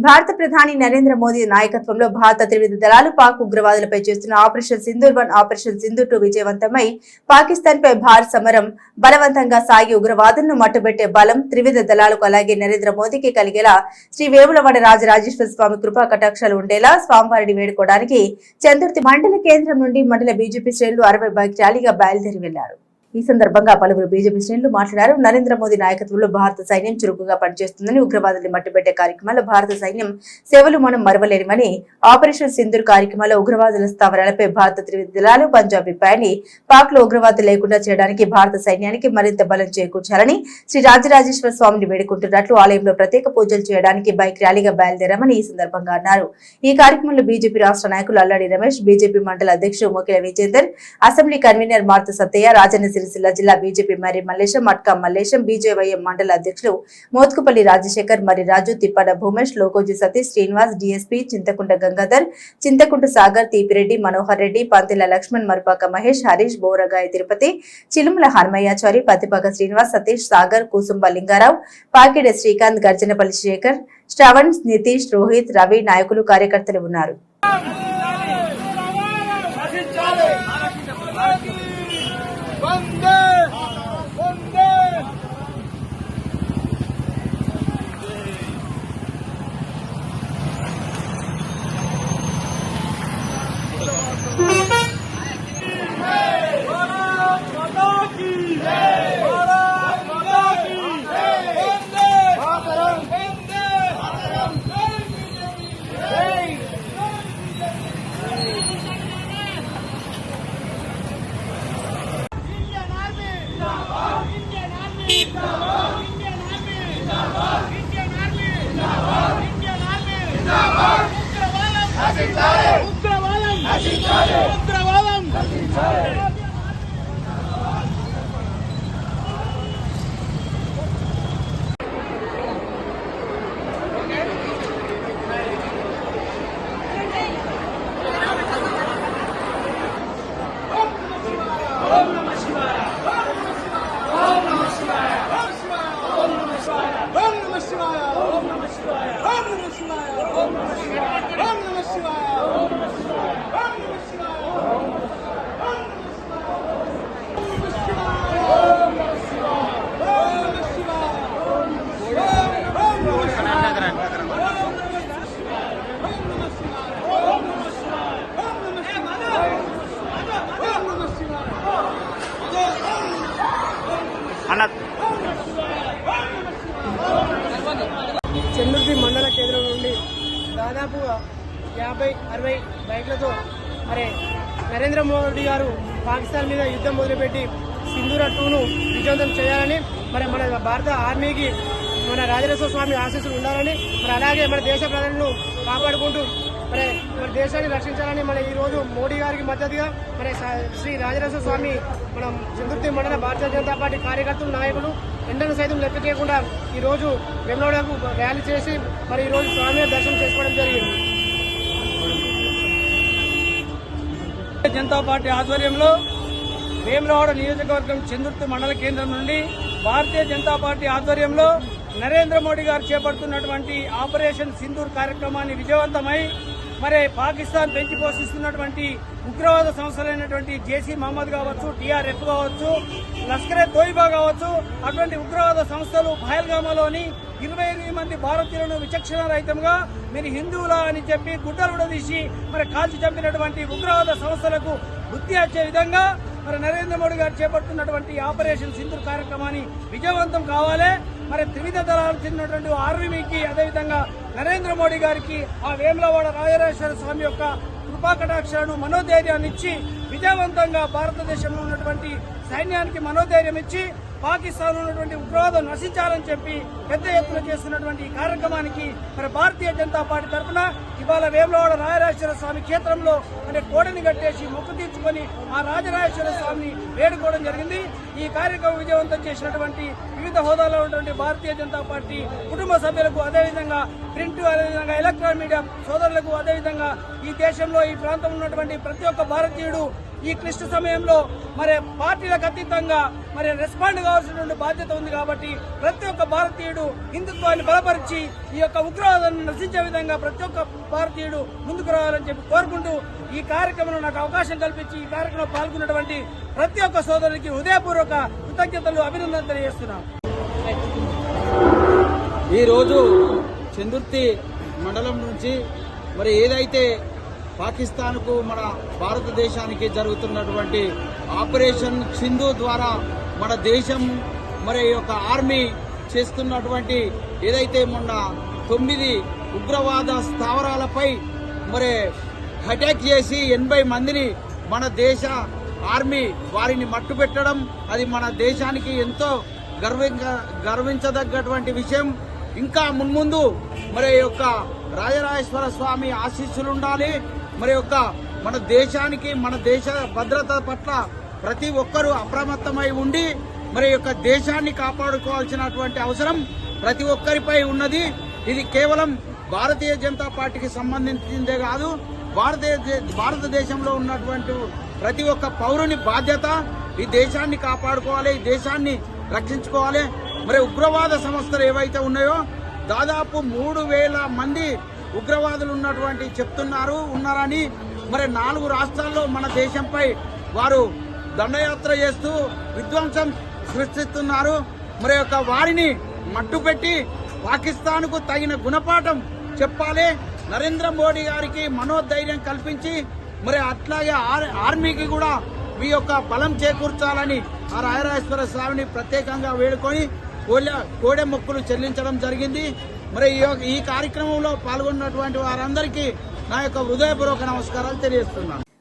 భారత ప్రధాని నరేంద్ర మోదీ నాయకత్వంలో భారత త్రివిధ దళాలు పాక్ ఉగ్రవాదులపై చేస్తున్న operation Sindoor one operation Sindoor two విజయవంతమై Pakistan పై భారత్ సమరం బలవంతంగా సాగి ఉగ్రవాదులను మట్టుబెట్టే బలం త్రివిధ దళాలకు అలాగే నరేంద్ర మోదీకి కలిగేలా శ్రీ వేములవాడ రాజరాజేశ్వర స్వామి కృపా కటాక్షాలు ఉండేలా స్వామివారిని వేడుకోవడానికి చతుర్థి మండల కేంద్రం నుండి మండల బీజేపీ శ్రేణులు అరవై బైక్ ర్యాలీగా బయలుదేరి వెళ్ళారు ఈ సందర్భంగా పలువురు బీజేపీ శ్రేణులు మాట్లాడారు. నరేంద్ర మోదీ నాయకత్వంలో భారత సైన్యం చురుకుగా పనిచేస్తుందని ఉగ్రవాదుల్ని మట్టుబెట్టే కార్యక్రమాల్లో భారత సైన్యం సేవలు మనం మరవలేనివని ఆపరేషన్ సింధూర్ కార్యక్రమాల్లో ఉగ్రవాదుల స్థావరాలపై భారత త్రివిధ దళాలు పంజాబీ పాక్లో ఉగ్రవాదులు లేకుండా చేయడానికి భారత సైన్యానికి మరింత బలం చేకూర్చాలని శ్రీ రాజరాజేశ్వర స్వామిని వేడుకుంటున్నట్లు ఆలయంలో ప్రత్యేక పూజలు చేయడానికి బైక్ ర్యాలీగా బయలుదేరామని ఈ సందర్భంగా అన్నారు. ఈ కార్యక్రమంలో బీజేపీ రాష్ట్ర నాయకులు అల్లాడి రమేష్ బీజేపీ మండల అధ్యక్షుడు ముఖ్య విజేందర్ అసెంబ్లీ కన్వీనర్ మార్త సత్తయ్య రాజన్న సిరిసిల్ల జిల్లా బీజేపీ మరి మల్లేశం మట్కా మల్లేశం బీజేవైఎం మండల అధ్యక్షులు మోత్కుపల్లి రాజశేఖర్ మరి రాజు తిప్పాడ భూమేష్ లోకోజీ సతీష్ శ్రీనివాస్ డీఎస్పీ చింతకుంట గంగాధర్ చింతకుంట సాగర్ తీపిరెడ్డి మనోహర్ రెడ్డి పంతిల లక్ష్మణ్ మరుపాక మహేష్ హరీష్ బోరగాయ తిరుపతి చిలుముల హనుమయ్యాచారి పతిపాక శ్రీనివాస్ సతీష్ సాగర్ కుసుంబ లింగారావు పాకిడ శ్రీకాంత్ గర్జనపల్లి శేఖర్ శ్రవణ్ నితీష్ రోహిత్ రవి నాయకులు కార్యకర్తలు ఉన్నారు. ఉగ్రవాదం ఉగ్రవాదం దాదాపు యాభై అరవై బైక్లతో మరి నరేంద్ర మోడీ గారు పాకిస్తాన్ మీద యుద్ధం మొదలుపెట్టి సింధూర టూను విజయవంతం చేయాలని మరి మన భారత ఆర్మీకి మన రాజరాజేశ్వర స్వామి ఆశీస్సులు ఉండాలని మరి అలాగే మన దేశ ప్రజలను కాపాడుకుంటూ మరి మన దేశాన్ని రక్షించాలని మన ఈ రోజు మోడీ గారికి మద్దతుగా మరి శ్రీ రాజరాజేశ్వర స్వామి మనం చంద్రుతి మండల భారతీయ జనతా పార్టీ కార్యకర్తలు నాయకులు ఎండను సైతం లెక్క చేయకుండా ఈ రోజు వెమ్లవాడకు ర్యాలీ చేసి మరి ఈ రోజు స్వామి దర్శనం చేసుకోవడం జరిగింది. జనతా పార్టీ ఆధ్వర్యంలో వేములవాడ నియోజకవర్గం చందుర్తి మండల కేంద్రం నుండి భారతీయ జనతా పార్టీ ఆధ్వర్యంలో నరేంద్ర మోడీ గారు చేపడుతున్నటువంటి ఆపరేషన్ సింధూర్ కార్యక్రమాన్ని విజయవంతమై మరి పాకిస్తాన్ పెంచి పోషిస్తున్నటువంటి ఉగ్రవాద సంస్థలైనటువంటి జేసీ మహమ్మద్ కావచ్చు టీఆర్ఎఫ్ కావచ్చు లష్కరే తోయిబా కావచ్చు అటువంటి ఉగ్రవాద సంస్థలు పహల్గామాలోని ఇరవై ఎనిమిది మంది భారతీయులను విచక్షణ రహితంగా మీరు హిందువులా అని చెప్పి గుడ్డలు ఉడదీసి మరి కాల్చి చంపినటువంటి ఉగ్రవాద సంస్థలకు బుద్ధి వచ్చే విధంగా మరి నరేంద్ర మోడీ గారు చేపడుతున్నటువంటి ఆపరేషన్ సింధు కార్యక్రమాన్ని విజయవంతం కావాలి. మరి త్రివిధ దళాలు చెందినటువంటి ఆర్మీకి అదేవిధంగా నరేంద్ర మోడీ గారికి ఆ వేములవాడ రాజరాజేశ్వర స్వామి యొక్క కృపాకటాక్షాలను మనోధైర్యాన్ని ఇచ్చి విజయవంతంగా భారతదేశంలో ఉన్నటువంటి సైన్యానికి మనోధైర్యం ఇచ్చి పాకిస్తాన్ ఉన్నటువంటి ఉగ్రవాదం నశించాలని చెప్పి పెద్ద ఎత్తున చేస్తున్నటువంటి ఈ కార్యక్రమానికి మరి భారతీయ జనతా పార్టీ తరఫున ఇవాళ వేములవాడ రాజరాజేశ్వర స్వామి క్షేత్రంలో అంటే కోడని కట్టేసి మొక్కు తీర్చుకొని ఆ రాజరాజేశ్వర స్వామిని వేడుకోవడం జరిగింది. ఈ కార్యక్రమం విజయవంతం చేసినటువంటి వివిధ హోదాలో ఉన్నటువంటి భారతీయ జనతా పార్టీ కుటుంబ సభ్యులకు అదేవిధంగా ప్రింట్ అదేవిధంగా ఎలక్ట్రానిక్ మీడియా సోదరులకు అదేవిధంగా ఈ దేశంలో ఈ ప్రాంతంలో ఉన్నటువంటి ప్రతి ఒక్క భారతీయుడు ఈ క్లిష్ట సమయంలో మరి పార్టీలకు అతీతంగా మరి రెస్పాండ్ కావాల్సిన బాధ్యత ఉంది కాబట్టి ప్రతి ఒక్క భారతీయుడు హిందుత్వాన్ని బలపరిచి ఈ యొక్క ఉగ్రవాదాన్ని నశించే విధంగా ప్రతి ఒక్క భారతీయుడు ముందుకు రావాలని చెప్పి కోరుకుంటూ ఈ కార్యక్రమంలో నాకు అవకాశం కల్పించి ఈ కార్యక్రమంలో పాల్గొన్నటువంటి ప్రతి ఒక్క సోదరుడికి హృదయపూర్వక కృతజ్ఞతలు అభినందనలు తెలియజేస్తున్నాం ఈరోజు చందుర్తి మండలం నుంచి మరి ఏదైతే పాకిస్తాన్కు మన భారతదేశానికి జరుగుతున్నటువంటి ఆపరేషన్ సింధు ద్వారా మన దేశం మరి ఈ యొక్క ఆర్మీ చేస్తున్నటువంటి ఏదైతే మొన్న తొమ్మిది ఉగ్రవాద స్థావరాలపై మరి అటాక్ చేసి ఎనభై మందిని మన దేశ ఆర్మీ వారిని మట్టుపెట్టడం అది మన దేశానికి ఎంతో గర్వంగా గర్వించదగ్గటువంటి విషయం. ఇంకా మున్ముందు మరి యొక్క రాజరాజేశ్వర స్వామి ఆశీస్సులు ఉండాలి మరి యొక్క మన దేశానికి మన దేశ భద్రత పట్ల ప్రతి ఒక్కరూ అప్రమత్తమై ఉండి మరి యొక్క దేశాన్ని కాపాడుకోవాల్సినటువంటి అవసరం ప్రతి ఒక్కరిపై ఉన్నది. ఇది కేవలం భారతీయ జనతా పార్టీకి సంబంధించిందే కాదు భారతీయ భారతదేశంలో ఉన్నటువంటి ప్రతి ఒక్క పౌరుని బాధ్యత ఈ దేశాన్ని కాపాడుకోవాలి ఈ దేశాన్ని రక్షించుకోవాలి. మరి ఉగ్రవాద సంస్థలు ఏవైతే ఉన్నాయో దాదాపు మూడు వేల మంది ఉగ్రవాదులు ఉన్నటువంటి చెప్తున్నారు ఉన్నారని మరి నాలుగు రాష్ట్రాల్లో మన దేశంపై వారు దండయాత్ర చేస్తూ విధ్వంసం సృష్టిస్తున్నారు. మరి యొక్క వారిని మట్టుపెట్టి పాకిస్తాన్కు తగిన గుణపాఠం చెప్పాలి. నరేంద్ర మోడీ గారికి మనోధైర్యం కల్పించి మరి అట్లాగే ఆర్- ఆర్మీకి కూడా మీ యొక్క బలం చేకూర్చాలని ఆ రాయరాజేశ్వర స్వామిని ప్రత్యేకంగా వేడుకొని కోళ్ళ కోడె మొక్కులు చెల్లించడం జరిగింది. మరి ఈ యొక్క- ఈ కార్యక్రమంలో పాల్గొన్నటువంటి వారందరికీ నా యొక్క హృదయపూర్వక నమస్కారాలు తెలియజేస్తున్నాను.